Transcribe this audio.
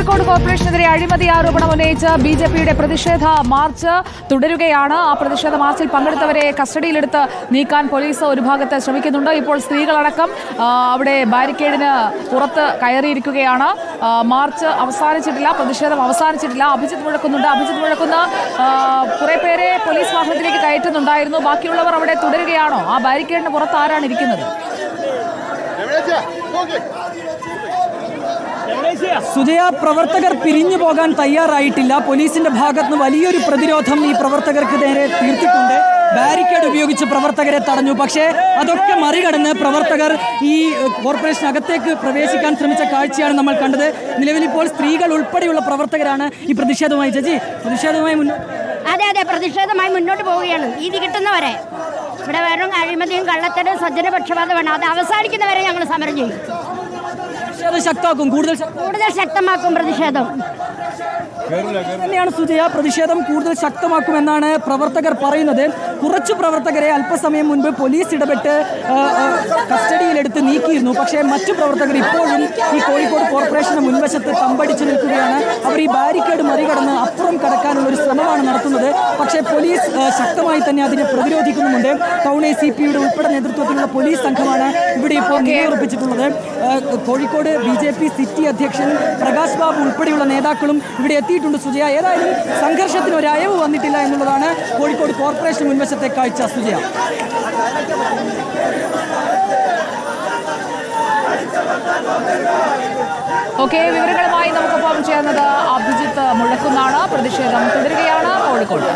കോഴിക്കോട് കോർപ്പറേഷനെതിരെ അഴിമതി ആരോപണം ഉന്നയിച്ച് ബി ജെ പിയുടെ പ്രതിഷേധ മാർച്ച് തുടരുകയാണ്. ആ പ്രതിഷേധ മാർച്ചിൽ പങ്കെടുത്തവരെ കസ്റ്റഡിയിലെടുത്ത് നീക്കാൻ പോലീസ് ഒരു ഭാഗത്ത് ശ്രമിക്കുന്നുണ്ട്. ഇപ്പോൾ സ്ത്രീകളടക്കം അവിടെ ബാരിക്കേഡിന് പുറത്ത് കയറിയിരിക്കുകയാണ്. മാർച്ച് അവസാനിച്ചിട്ടില്ല പ്രതിഷേധം അവസാനിച്ചിട്ടില്ല. അഭിജിത്ത് മുഴക്കുന്നുണ്ട്. അഭിജിത്ത് മുഴക്കുന്ന കുറെ പേരെ പോലീസ് വാഹനത്തിലേക്ക് കയറ്റുന്നുണ്ടായിരുന്നു. ബാക്കിയുള്ളവർ അവിടെ തുടരുകയാണോ? ആ ബാരിക്കേഡിന് പുറത്ത് ആരാണ് ഇരിക്കുന്നത്? സുജയ പ്രവർത്തകർ പിരിഞ്ഞു പോകാൻ തയ്യാറായിട്ടില്ല. പോലീസിന്റെ ഭാഗത്തുനിന്ന് വലിയൊരു പ്രതിരോധം ഈ പ്രവർത്തകർക്ക് നേരെ തീർത്തിട്ടുണ്ട്. ബാരിക്കേഡ് ഉപയോഗിച്ച് പ്രവർത്തകരെ തടഞ്ഞു. പക്ഷേ അതൊക്കെ മറികടന്ന് പ്രവർത്തകർ ഈ കോർപ്പറേഷൻ അകത്തേക്ക് പ്രവേശിക്കാൻ ശ്രമിച്ച കാഴ്ചയാണ് നമ്മൾ കണ്ടത്. നിലവിൽ ഇപ്പോൾ സ്ത്രീകൾ ഉൾപ്പെടെയുള്ള പ്രവർത്തകരാണ് ഈ പ്രതിഷേധവുമായി. ചേച്ചി പ്രതിഷേധവുമായി അതെ അതെ പ്രതിഷേധമായി മുന്നോട്ട് പോവുകയാണ്. ഈ കിട്ടുന്നവരെ. ഇവിടെ വെറും അഴിമതിയും കള്ളത്തരും സജ്ജനപക്ഷപാതമാണ് അത് അവസാനിക്കുന്നവരെ ഞങ്ങൾ സമരം ചെയ്യും. പ്രതിഷേധം ശക്തമാക്കും. കൂടുതൽ കൂടുതൽ ശക്തമാക്കും പ്രതിഷേധം. തന്നെയാണ് സുജയ. പ്രതിഷേധം കൂടുതൽ ശക്തമാക്കുമെന്നാണ് പ്രവർത്തകർ പറയുന്നത്. കുറച്ച് പ്രവർത്തകരെ അല്പസമയം മുൻപ് പോലീസ് ഇടപെട്ട് കസ്റ്റഡിയിലെടുത്ത് നീക്കിയിരുന്നു. പക്ഷേ മറ്റു പ്രവർത്തകർ ഇപ്പോഴും ഈ കോഴിക്കോട് കോർപ്പറേഷന്റെ മുൻവശത്ത് തമ്പടിച്ചു നിൽക്കുകയാണ്. അവർ ഈ ബാരിക്കേഡ് മറികടന്ന് അപ്പുറം കടക്കാനുള്ള ഒരു ശ്രമമാണ് നടത്തുന്നത്. പക്ഷേ പോലീസ് ശക്തമായി തന്നെ അതിനെ പ്രതിരോധിക്കുന്നുമുണ്ട്. ടൗൺ എ സി പിയുടെ ഉൾപ്പെടെ നേതൃത്വത്തിലുള്ള പോലീസ് സംഘമാണ് ഇവിടെ ഇപ്പോൾ നിലയുറപ്പിച്ചിട്ടുള്ളത്. Kozhikode B J P city അധ്യക്ഷൻ പ്രകാശ് ബാബു ഉൾപ്പെടെയുള്ള നേതാക്കളും ഇവിടെ എത്തിയിട്ടുണ്ട്. സുജയ ഏതായാലും സംഘർഷത്തിന് ഒരു അയവ് വന്നിട്ടില്ല എന്നുള്ളതാണ് കോഴിക്കോട് കോർപ്പറേഷൻ മുൻവശത്തെ കാഴ്ച സുജയ ഓക്കെ വിവരങ്ങളുമായി നമുക്കൊപ്പം ചേർന്നത് അഭിജിത്ത് മുഴക്കുന്നാണ്. പ്രതിഷേധം തുടരുകയാണ്. കോഴിക്കോട്